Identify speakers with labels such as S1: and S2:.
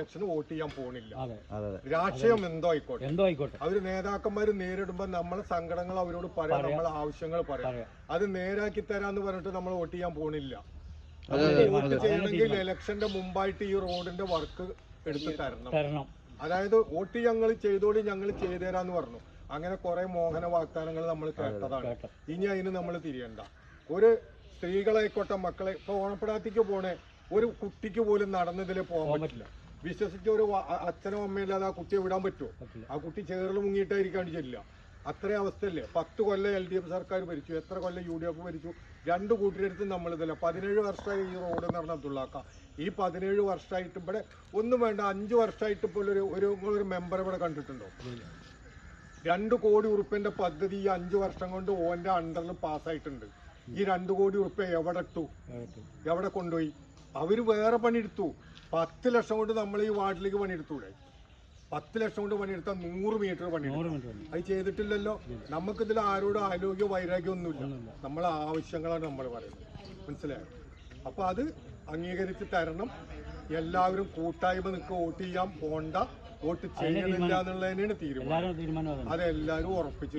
S1: ഇലക്ഷന് വോട്ട് ചെയ്യാൻ പോണില്ല.
S2: അതെ.
S3: അതെ അതെ.
S1: രാഷ്ട്രീയം എന്തോ ആയിക്കോട്ടെ
S2: എന്തോ ആയിക്കോട്ടെ.
S1: അവർ നേതാക്കന്മാര് നേരിടുമ്പോ നമ്മളെ സങ്കടങ്ങൾ അവരോട് പറയാം. നമ്മളെ ആവശ്യങ്ങൾ പറയാം. അത് നേരാക്കി തരാന്ന് പറഞ്ഞിട്ട് നമ്മൾ വോട്ട് ചെയ്യാൻ പോണില്ല. വോട്ട് ചെയ്യണമെങ്കിൽ ഇലക്ഷന്റെ മുമ്പായിട്ട് ഈ റോഡിന്റെ വർക്ക് എടുത്ത് തരണം. അതായത് വോട്ട് ഞങ്ങൾ ചെയ്തോളി ഞങ്ങൾ ചെയ്തുതരാന്ന് പറഞ്ഞു. അങ്ങനെ കുറെ മോഹന വാഗ്ദാനങ്ങൾ നമ്മൾ കേട്ടതാണ്. ഇനി അതിന് നമ്മൾ തിരിയണ്ട. ഒരു സ്ത്രീകളായിക്കോട്ടെ മക്കളെ ഇപ്പൊ ഓണപ്പെടാത്തിക്ക് പോണേ ഒരു കുട്ടിക്ക് പോലും നടന്നതിൽ പോകാൻ പറ്റില്ല. വിശ്വസിച്ച ഒരു അച്ഛനും അമ്മയും ഇല്ലാതെ ആ കുട്ടിയെ വിടാൻ പറ്റുമോ? ആ കുട്ടി ചേറിൽ മുങ്ങിയിട്ടായിരിക്കാണ്ട് ചെല്ലുക. അത്രയും അവസ്ഥയല്ലേ? പത്ത് കൊല്ലം എൽ ഡി എഫ് സർക്കാർ ഭരിച്ചു. എത്ര കൊല്ലം യു ഡി എഫ് ഭരിച്ചു? രണ്ട് കൂട്ടിയെടുത്തും നമ്മൾ ഇതല്ല പതിനേഴ് വർഷമായി ഈ റോഡ് പറഞ്ഞ അബ്ദുള്ളാക്ക ഈ പതിനേഴ് വർഷമായിട്ട് ഇവിടെ ഒന്നും വേണ്ട അഞ്ച് വർഷമായിട്ട് ഇപ്പോൾ ഒരു ഒരു ഒരു മെമ്പർ ഇവിടെ കണ്ടിട്ടുണ്ടോ? രണ്ട് കോടി ഉറുപ്പ്യന്റെ പദ്ധതി ഈ അഞ്ച് വർഷം കൊണ്ട് ഓന്റെ അണ്ടറിൽ പാസ്സായിട്ടുണ്ട് ഈ രണ്ട് കോടി ഉറുപ്പ്യ എവിടെ ഇട്ടു? എവിടെ കൊണ്ടുപോയി? അവർ വേറെ പണിയെടുത്തു. പത്ത് ലക്ഷം കൊണ്ട് നമ്മൾ ഈ വാർഡിലേക്ക് പണിയെടുത്തൂടെ? പത്ത് ലക്ഷം കൊണ്ട് പണിയെടുത്താൽ നൂറ് മീറ്റർ
S2: പണി
S1: അത് ചെയ്തിട്ടില്ലല്ലോ? നമുക്കിതിൽ ആരോടും ആരോഗ്യ വൈരാഗ്യം ഒന്നുമില്ല. നമ്മളെ ആവശ്യങ്ങളാണ് നമ്മൾ പറയുന്നത്. മനസ്സിലായോ? അപ്പൊ അത് അംഗീകരിച്ച് തരണം. എല്ലാവരും കൂട്ടായ്മ നിൽക്കുക വോട്ട് ചെയ്യാൻ പോണ്ട. വോട്ട് ചെയ്യണില്ല എന്നുള്ളതിനാണ് തീരുമാനം. അതെല്ലാവരും ഉറപ്പിച്ചു